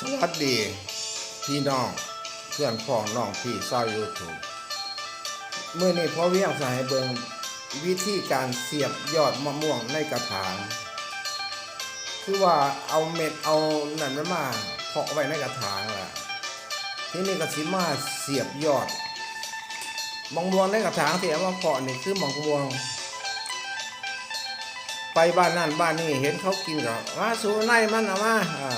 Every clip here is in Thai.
สวัสดี พี่น้องเพื่อนพ้องน้องพี่เศร้าวยูทูบเมื่อนี้พ่อเวียงสายเบิงวิธีการเสียบยอดมะม่วงในกระถาง คือว่าเอาเม็ดเอานั่นมันมาเพาะไว้ในกระถางล่ะที่นี่ก็สิมาเสียบยอดมะม่วงในกระถางที่เอามาเพาะนี่คือมะม่วง ไปบ้านนั่นบ้านนี่เห็นเขากินก็มาสู่ในมันเอามาอ่า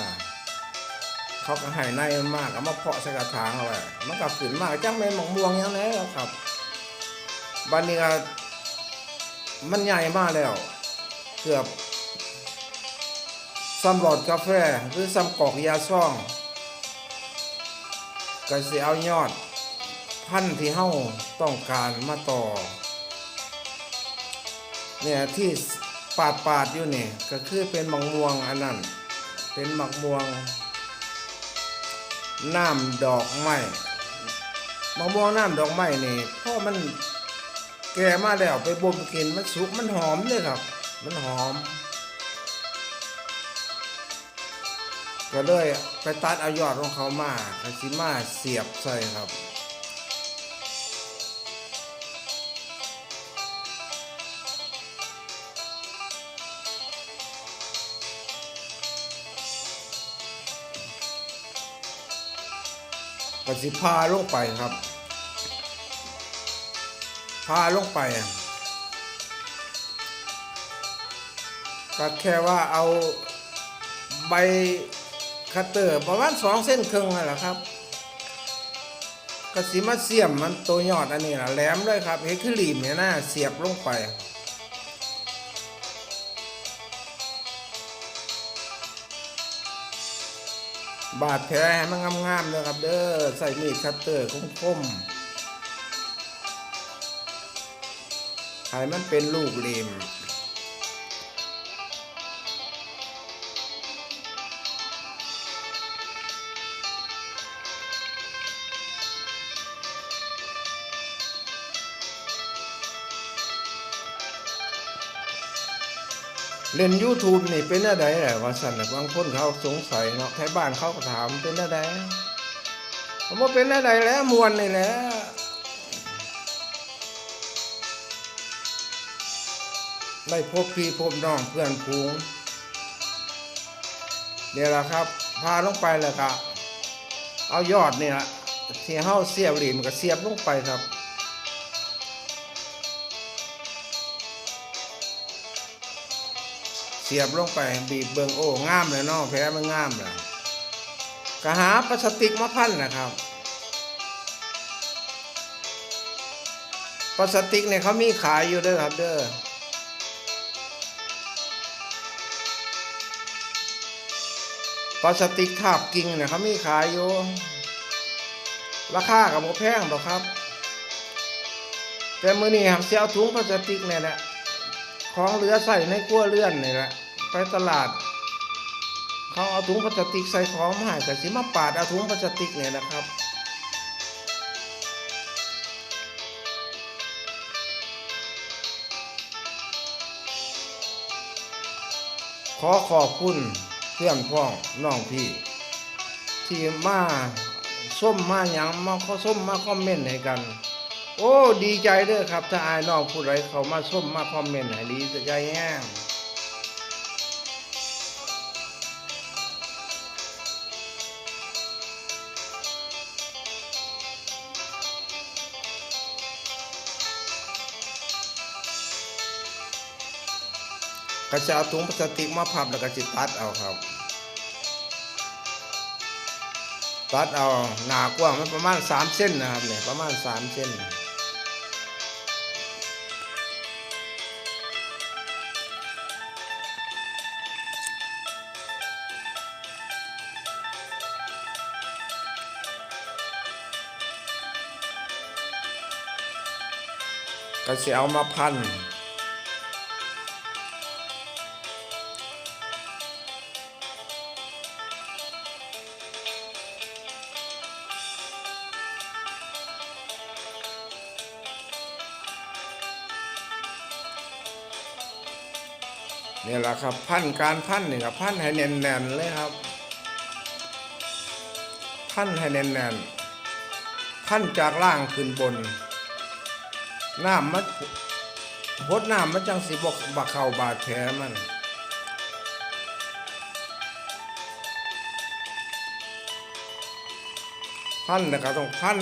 เขาก็ให้ในมากเอามาเพาะใส่กระถางเอาไว้มันก็ขึ้นมากจังเป็นหมองม่วงอย่างนี้แล้วครับบ้านนี้ก็มันใหญ่มากแล้ว เกือบซ้ำหลอดกาแฟหรือซ้ำกอกยาซ่องก็สิเอายอด พันธุ์ที่เฮาต้องการมาต่อ เนี่ยที่ปาดปาดๆอยู่นี่ก็คือเป็นหมักม่วงอันนั้น เป็นหมักม่วง น้ำดอกไม้มะม่วงน้ำดอกไม้นี่เพราะมันแก่มาแล้วไปบ่มกินมันสุกมันหอมเลยครับ มันหอม ก็เลยไปตัดเอายอดของเขามาคาซิมาเสียบใส่ครับ ก็สิพาลงไปครับ พาลงไปก็แค่ว่าเอาใบคัตเตอร์ประมาณสองเส้นครึ่งนั่นแหละครับก็สิมาเสียมมันตัวยอดอันนี้นะแหลมเลยครับเฮคือหลีมเนี่ยนะเสียบลงไป บาดแผลให้มันงามๆเลยครับ เด้อใส่มีดคัตเตอร์คมๆให้มันเป็นลูกเหลี่ยม เล่น YouTube นี่เป็นอะไรแหละว่าสันบางคนเขาสงสัยเนาะไทยบ้านเขาก็ถามเป็นอะไรผมว่าเป็นอะไรแล้วมวนนี่แหละได้พบพี่พบน้องเพื่อนพูงเดี๋ยวละครับ พาลงไปแล้วก็เอายอดนี่ละที่เฮาเสียบหลีมก็เสียบลงไปครับ เสียบลงไปบีบเบิงโอ้งามเลยเนาะแผลมันงามเลยก็หาพลาสติกมาพันนะครับพลาสติกเนี่ยเขามีขายอยู่ด้อครับเด้อพลาสติกทาบกิ่งเนี่ยเขามีขายอยู่ ราคากับโมแพงหรอกครับ แต่มื้อนี้ครับเสียเอาถุงพลาสติกเนี่ยแหละ ของเหลือใส่ในกลัวเลื่อนนี่แหละไปตลาด เขาเอาถุงพลาสติกใส่ของมาให้แต่สิมาปาดเอาถุงพลาสติกเนี่ยนะครับขอขอบคุณเพื่อนพ้องน้องพี่ ที่มาส้มมาหยังมาข้อส้มมาคอมเมนต์ให้กัน โอ้ดีใจเด้อครับ ถ้าอายน้องผู้ใดเขามาส้มมาคอมเมนต์ให้ดีใจแห้งก็จะเอาถุงพลาสติกมาพับแล้วก็จิตัดเอาครับ ตัดเอาหนากว้างมันประมาณสามเส้นนะครับเนี่ยประมาณสามเส้น ก็จะเอามาพันนี่แหละครับพันการพันนี่ครับพันให้แน่นๆเลยครับ พันให้แน่นๆพันจากล่างขึ้นบน น้ำมันพดน้ำมันจังสิบกบะเข้าบาดแผลมันพันแล้วก็ต้องพัน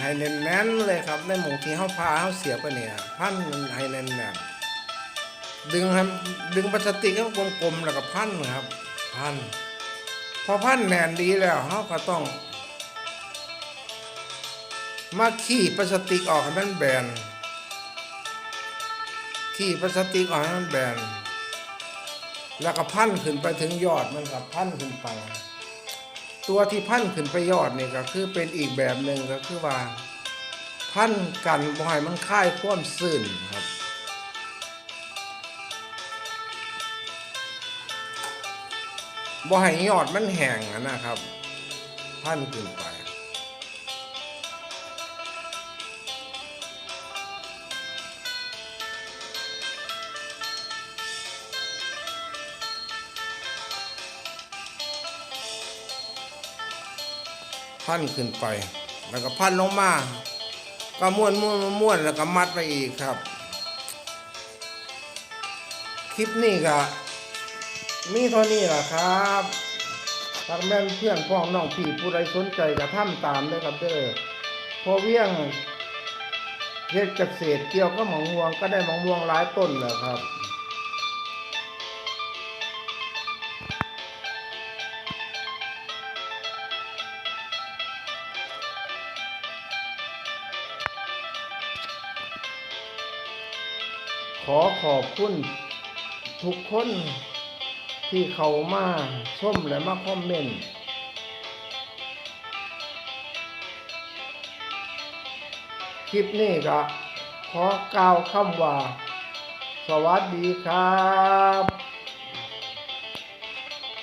ให้แน่นๆเลยครับ ในหมองที่เขาพาเขาเสียไปเนี่ย พันให้แน่นๆดึงให้ดึงพลาสติกให้กลมๆแล้วก็พันครับ พัน พอพันแน่นดีแล้วเขาก็ต้อง มาขี้พลาสติกออกให้มันแบนขี้พลาสติกออกให้มันแบน แล้วก็พันขึ้นไปถึงยอดมันครับพันขึ้นไป ตัวที่พันขึ้นไปยอดนี่ก็คือเป็นอีกแบบหนึ่งก็คือว่า พันกันบ่ให้มันค่ายความซื่นครับบ่ให้ยอดมันแห้งนะครับ พันขึ้นไป พันขึ้นไป แล้วก็พันลงมาก็ม้วนม้วนม้วนแล้วก็มัดไปอีกครับ คลิปนี้ก็มีเท่านี้แหละครับทางแม่นเพื่อนพ้องน้องพี่ผู้ใดสนใจก็ทำตามเลยครับเด้อพอเวียงเฮ็ดเกษตรเกี่ยวกับหมองม่วงก็ได้หมองม่วงหลายต้นแล้วครับ ขอขอบคุณทุกคนที่เขามาชมและมาคอมเมนต์คลิปนี้ก็ขอกล่าวคำว่า สวัสดีครับ